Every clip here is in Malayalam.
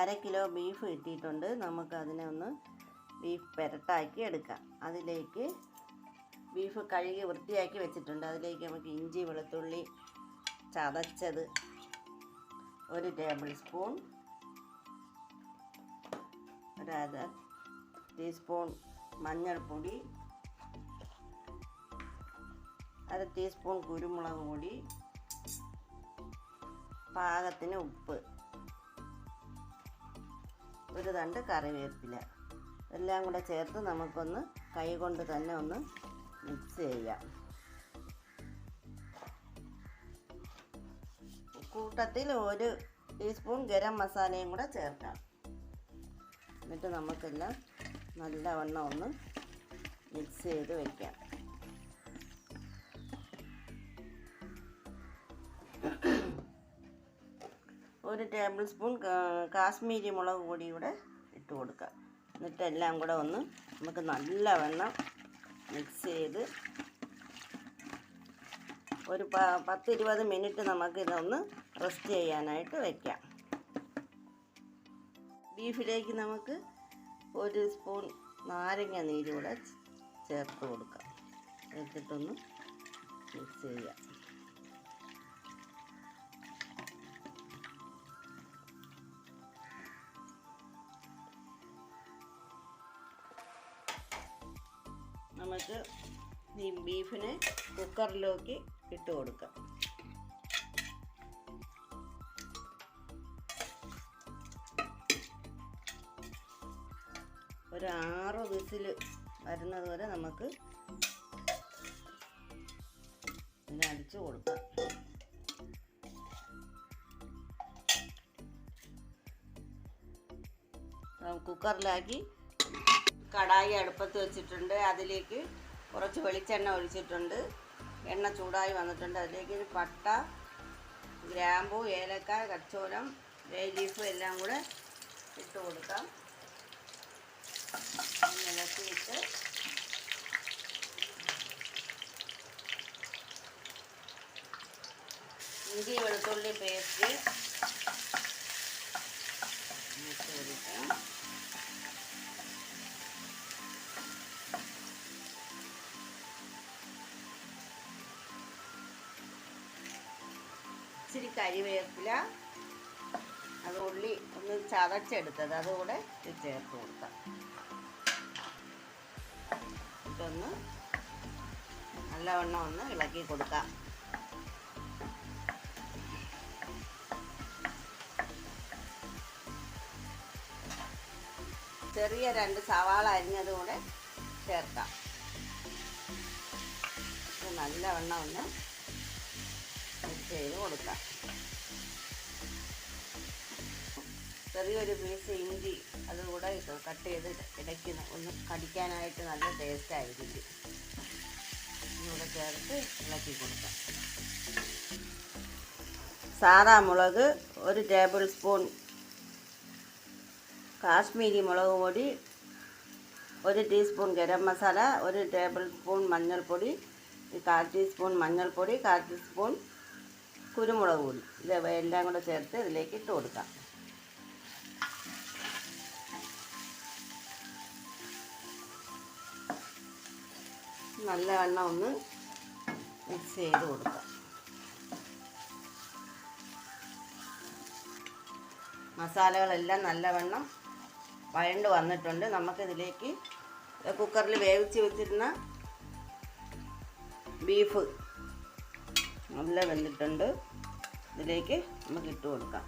അര കിലോ ബീഫ് കിട്ടിയിട്ടുണ്ട്. നമുക്ക് അതിനെ ഒന്ന് ബീഫ് പെരട്ടാക്കി എടുക്കാം. അതിലേക്ക് ബീഫ് കഴുകി വൃത്തിയാക്കി വെച്ചിട്ടുണ്ട്. അതിലേക്ക് നമുക്ക് ഇഞ്ചി വെളുത്തുള്ളി ചതച്ചത് ഒരു ടേബിൾ സ്പൂൺ ഒരര ടീസ്പൂൺ മഞ്ഞൾപ്പൊടി അര ടീസ്പൂൺ കുരുമുളക് പൊടി പാകത്തിന് ഉപ്പ്. ഒരു തണ്ട് കറിവേപ്പില. എല്ലാം കൂടെ ചേർത്ത് നമുക്കൊന്ന് കൈ കൊണ്ട് തന്നെ ഒന്ന് മിക്സ് ചെയ്യാം. കൂട്ടത്തിൽ ഒരു ടീസ്പൂൺ ഗരം മസാലയും കൂടെ ചേർക്കാം. എന്നിട്ട് നമുക്കെല്ലാം നല്ലവണ്ണം ഒന്ന് മിക്സ് ചെയ്ത് വയ്ക്കാം ഒരു ടേബിൾ സ്പൂൺ കാശ്മീരി മുളക് പൊടി കൂടെ ഇട്ട് കൊടുക്കുക. എന്നിട്ട് എല്ലാം കൂടെ ഒന്ന് നമുക്ക് നല്ലവണ്ണം മിക്സ് ചെയ്ത് ഒരു പ പത്തിരുപത് മിനിറ്റ് നമുക്ക് ഇതൊന്ന് റെസ്റ്റ് ചെയ്യാനായിട്ട് വയ്ക്കാം ബീഫിലേക്ക് നമുക്ക് ഒരു സ്പൂൺ നാരങ്ങ നീര് കൂടെ ചേർത്ത് കൊടുക്കാം. എന്നിട്ടൊന്ന് മിക്സ് ചെയ്യാം. നമുക്ക് ഈ ബീഫിനെ കുക്കറിലേക്ക് ഇട്ട് കൊടുക്കാം. ഒരു ആറ് വിസിൽ വരുന്നത് വരെ നമുക്ക് ഇതിനെ അടിച്ചു കൊടുക്കാം. കുക്കറിലാക്കി കടായി അടുപ്പത്ത് വെച്ചിട്ടുണ്ട്. അതിലേക്ക് കുറച്ച് വെളിച്ചെണ്ണ ഒഴിച്ചിട്ടുണ്ട്. എണ്ണ ചൂടായി വന്നിട്ടുണ്ട്. അതിലേക്ക് പട്ട ഗ്രാമ്പു ഏലക്ക കച്ചോലം ബേ ലീഫ് എല്ലാം കൂടെ ഇട്ട് കൊടുക്കാം. ഇളക്കിയിട്ട് ഇഞ്ചി വെളുത്തുള്ളി പേസ്റ്റ് ഇട്ട് കൊടുക്കാം. ഇച്ചിരി കരിവേപ്പില അത് ഉള്ളി ഒന്ന് ചതച്ചെടുത്തത് അതുകൂടെ ചേർത്ത് കൊടുക്കാം. ഇതൊന്ന് നല്ലവണ്ണം ഒന്ന് ഇളക്കി കൊടുക്കാം. ചെറിയ രണ്ട് സവാള അരിഞ്ഞതുകൂടെ ചേർക്കാം. നല്ലവണ്ണം ഒന്ന് മിക്സ് ചെയ്ത് കൊടുക്കാം. ചെറിയൊരു പീസ് ഇഞ്ചി അതുകൂടെ കട്ട് ചെയ്ത് ഇടയ്ക്ക് ഒന്ന് കടിക്കാനായിട്ട് നല്ല ടേസ്റ്റ് ആയിരിക്കും. ഇതുകൂടെ ചേർത്ത് ഇളക്കി കൊടുക്കാം. സാദാ മുളക് ഒരു ടേബിൾ സ്പൂൺ കാശ്മീരി മുളക് പൊടി ഒരു ടീസ്പൂൺ ഗരം മസാല ഒരു ടേബിൾ സ്പൂൺ മഞ്ഞൾപ്പൊടി കാൽ ടീസ്പൂൺ മഞ്ഞൾപ്പൊടി കാൽ ടീസ്പൂൺ കുരുമുളക് പൊടി ഇത് എല്ലാം കൂടെ ചേർത്ത് ഇതിലേക്ക് ഇട്ട് കൊടുക്കാം. നല്ലവണ്ണം ഒന്ന് മിക്സ് ചെയ്ത് കൊടുക്കാം. മസാലകളെല്ലാം നല്ലവണ്ണം വഴണ്ട് വന്നിട്ടുണ്ട്. നമുക്കിതിലേക്ക് കുക്കറിൽ വേവിച്ച് വെച്ചിരുന്ന ബീഫ് നല്ല വെന്തിട്ടുണ്ട്. ഇതിലേക്ക് നമുക്ക് ഇട്ട് കൊടുക്കാം.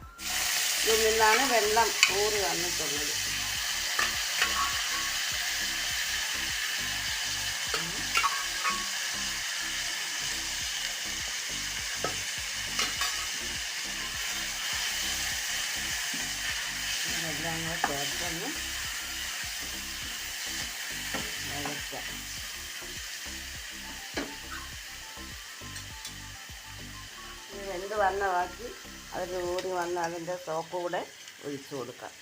ഇതിൽ നിന്നാണ് വെള്ളം ഊറി വന്നിട്ടുള്ളത്. എല്ലാം കൂടെ ചേർത്തൊന്ന് തിളച്ച് വന്ന ബാക്കി അതിൽ ഊടി വന്ന് അതിന്റെ സോപ്പ് കൂടെ ഒഴിച്ചു കൊടുക്കാം.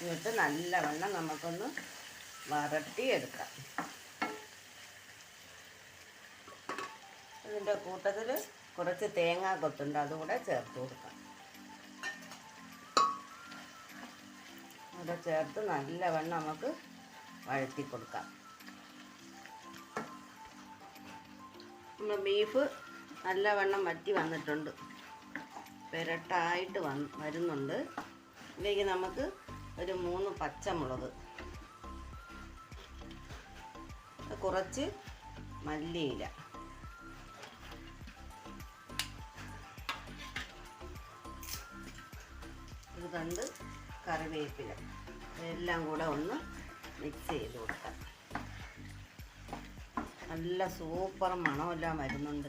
എന്നിട്ട് നല്ലവണ്ണം നമുക്കൊന്ന് വരട്ടിയെടുക്കാം. അതിന്റെ കൂട്ടത്തിൽ കുറച്ച് തേങ്ങ കൊത്തുണ്ട് അതുകൂടെ ചേർത്ത് കൊടുക്കാം. അവിടെ ചേർത്ത് നല്ലവണ്ണം നമുക്ക് വഴറ്റി കൊടുക്കാം. ബീഫ് നല്ലവണ്ണം വറ്റി വന്നിട്ടുണ്ട്. പെരട്ടായിട്ട് വന്ന് വരുന്നുണ്ട്. ഇതിലേക്ക് നമുക്ക് ഒരു മൂന്ന് പച്ചമുളക്. കുറച്ച് മല്ലിയില. കണ്ട് കറിവേപ്പില. ഇതെല്ലാം കൂടെ ഒന്ന് മിക്സ് ചെയ്ത് കൊടുക്കാം. നല്ല സൂപ്പർ മണമെല്ലാം വരുന്നുണ്ട്.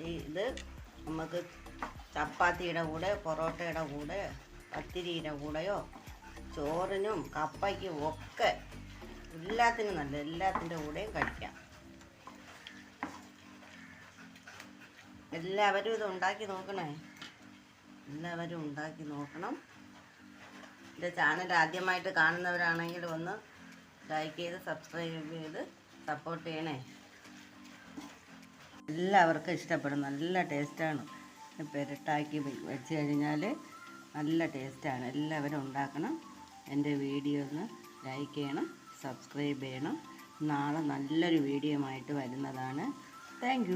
ഇത് നമുക്ക് ചപ്പാത്തിയുടെ കൂടെ പൊറോട്ടയുടെ കൂടെ പത്തിരിയുടെ കൂടെയോ ചോറിനും കപ്പയ്ക്കും ഒക്കെ എല്ലാത്തിനും നല്ല എല്ലാത്തിന്റെ കൂടെയും കഴിക്കാം. എല്ലാവരും ഇത് ഉണ്ടാക്കി നോക്കണേ. എല്ലാവരും ഉണ്ടാക്കി നോക്കണം. എന്റെ ചാനൽ ആദ്യമായിട്ട് കാണുന്നവരാണെങ്കിൽ ഒന്ന് ലൈക്ക് ചെയ്ത് സബ്സ്ക്രൈബ് ചെയ്ത് സപ്പോർട്ട് ചെയ്യണേ. എല്ലാവർക്കും ഇഷ്ടപ്പെടും. നല്ല ടേസ്റ്റാണ് പെരട്ടാക്കി വെച്ച് കഴിഞ്ഞാൽ നല്ല ടേസ്റ്റാണ് എല്ലാവരും ഉണ്ടാക്കണം. എന്റെ വീഡിയോ ഒന്ന് ലൈക്ക് ചെയ്യണം സബ്സ്ക്രൈബ് ചെയ്യണം. നാളെ നല്ലൊരു വീഡിയോ ആയിട്ട് വരുന്നതാണ്. താങ്ക്